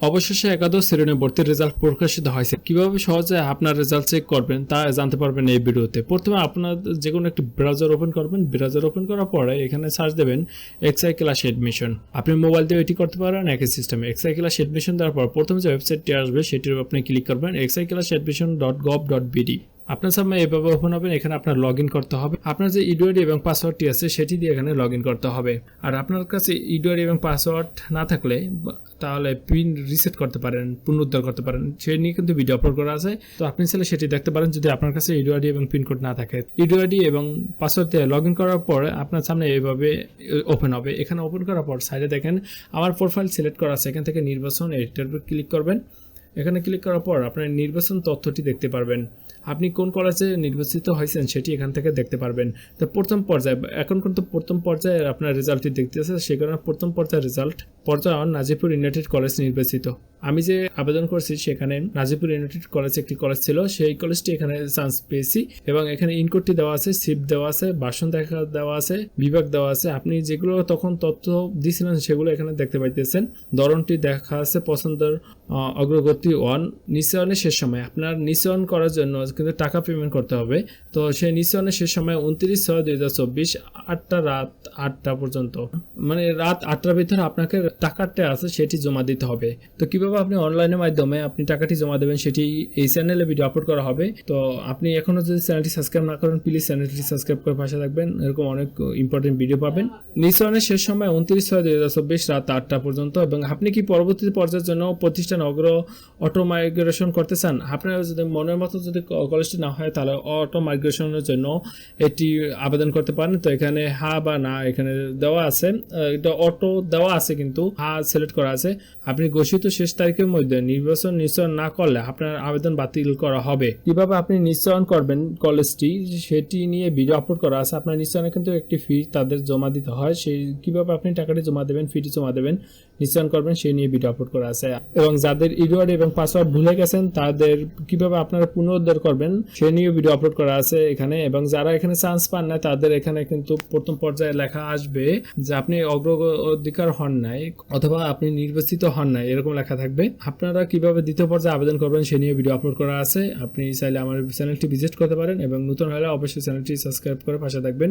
অবশেষে একাদশ শ্রেণি ভর্তির রেজাল্ট প্রকাশিত হয়েছে। কীভাবে সহজে আপনার রেজাল্ট চেক করবেন তা জানতে পারবেন এই ভিডিওতে। প্রথমে আপনার যে কোনো একটি ব্রাউজার ওপেন করবেন। ব্রাউজার ওপেন করার পরে এখানে সার্চ দেবেন এক্সআই ক্লাস এডমিশন আপনি মোবাইল দিয়ে এটি করতে পারেন, একই সিস্টেমে এক্সআই ক্লাস এডমিশন দেওয়ার পর প্রথমে যে ওয়েবসাইটটি আসবে, সেটির আপনি ক্লিক করবেন XI class admission dot gov dot BD আপনার সামনে এভাবে ওপেন হবেন এখানে আপনার লগ করতে হবে। আপনার যে ইডোয়ারি এবং পাসওয়ার্ডটি আছে, সেটি দিয়ে এখানে লগ করতে হবে। আর আপনার কাছে ইডোয়ারি এবং পাসওয়ার্ড না থাকলে তাহলে পিন রিসেট করতে পারেন, পুনরুদ্ধার করতে পারেন। সে নিয়ে কিন্তু ভিডিও আপলোড করা আছে। তো আপনি চাইলে সেটি দেখতে পারেন যদি আপনার কাছে ইডোয়ারি এবং পিন কোড না থাকে। ইডোয়ারি এবং পাসওয়ার্ড দিয়ে লগ করার পর আপনার সামনে এইভাবে ওপেন হবে। এখানে ওপেন করার পর সাইডে দেখেন, আমার প্রোফাইল সিলেক্ট করা আছে। এখান থেকে নির্বাচন এডিটার ক্লিক করবেন। এখানে ক্লিক করার পর আপনার নির্বাচন তথ্যটি দেখতে পারবেন। আপনি কোন কলেজে নির্বাচিত হয়েছেন সেটি এখান থেকে দেখতে পারবেন। তো প্রথম পর্যায়ে, এখন কিন্তু প্রথম পর্যায়ে আপনার রেজাল্টটি দেখতেছে সে কারণে প্রথম পর্যায়ের রেজাল্ট পর্যায়ে নাজিপুর ইউনাইটেড কলেজ নির্বাচিত। আমি যে আবেদন করছি সেখানে নাজিপুর ইউনাইটেড কলেজ একটি কলেজ ছিল, সেই কলেজটি এখানে চান্স পেয়েছি এবং এখানে ইনকোডটি দেওয়া আছে সিপ দেওয়া আছে, ভাষণ দেখা দেওয়া আছে, বিভাগ দেওয়া আছে। আপনি যেগুলো তখন তথ্য দিয়েছিলেন সেগুলো এখানে দেখতে পাইতেছেন। ধরনটি দেখা আছে পছন্দের অগ্রগতি ওয়ান নিশ্চয়নের শেষ সময়। আপনার নিঃসরণ করার জন্য কিন্তু টাকা পেমেন্ট করতে হবে। তো সেই নিশ্চয়নের শেষ সময় উনত্রিশ ছয় দুই হাজার চব্বিশ আটটা রাত আটটা পর্যন্ত। মানে রাত আটটার ভিতরে আপনাকে টাকাটা আছে, সেটি জমা দিতে হবে। তো কীভাবে আপনি অনলাইনের মাধ্যমে আপনি টাকাটি জমা দেবেন সেটি এই চ্যানেলে ভিডিও আপলোড করা হবে। তো আপনি এখনও যদি চ্যানেলটি সাবস্ক্রাইব না করেন প্লিজ চ্যানেলটি সাবস্ক্রাইব করে পাশে থাকবেন। এরকম অনেক ইম্পর্টেন্ট ভিডিও পাবেন। নিশ্চয়নের শেষ সময় উনত্রিশ ছয় দুই হাজার চব্বিশ রাত আটটা পর্যন্ত এবং আপনি কি পরবর্তী পর্যায়ের জন্য প্রতিষ্ঠান অগ্র অটো মাইগ্রেশন করতে চান আপনার যদি মনের মতো যদি কলেজটি না হয়, তাহলে অটো মাইগ্রেশনের জন্য এটি আবেদন করতে পারেন। তো এখানে হা বা না এখানে দেওয়া আছে। এটা অটো দেওয়া আছে কিন্তু, হা সিলেক্ট করা আছে। আপনি ঘোষিত শেষ তারিখের মধ্যে নির্বাচন নিশ্চয়ন না করলে আপনার আবেদন বাতিল করা হবে। কীভাবে আপনি নিশ্চয়ন করবেন কলেজটি সেটি নিয়ে ভিডিও আপলোড করা আছে। আপনার নিশ্চয়নে কিন্তু একটি ফি তাদের জমা দিতে হয়। সেই, কীভাবে আপনি টাকাটি জমা দেবেন ফিটি জমা দেবেন নিশ্চয়ন করবেন, সেই নিয়ে ভিডিও আপলোড করা আছে। এবং যাদের ইডওয়ার্ড এবং পাসওয়ার্ড ভুলে গেছেন, তাদের কীভাবে আপনারা পুনরুদ্ধার করবেন সে নিয়ে ভিডিও আপলোড করা আছে এখানে। এবং যারা এখানে চান্স পান না, তাদের এখানে কিন্তু প্রথম পর্যায়ে লেখা আসবে যে আপনি অগ্রাধিকার হন নাই অথবা আপনি নির্বাচিত হন নাই, এরকম লেখা থাকবে। আপনারা কীভাবে দ্বিতীয় পর্যায়ে আবেদন করবেন সে নিয়ে ভিডিও আপলোড করা আছে। আপনি চাইলে আমার চ্যানেলটি ভিজিট করতে পারেন এবং নতুন হলে অবশ্যই চ্যানেলটি সাবস্ক্রাইব করে পাশে থাকবেন।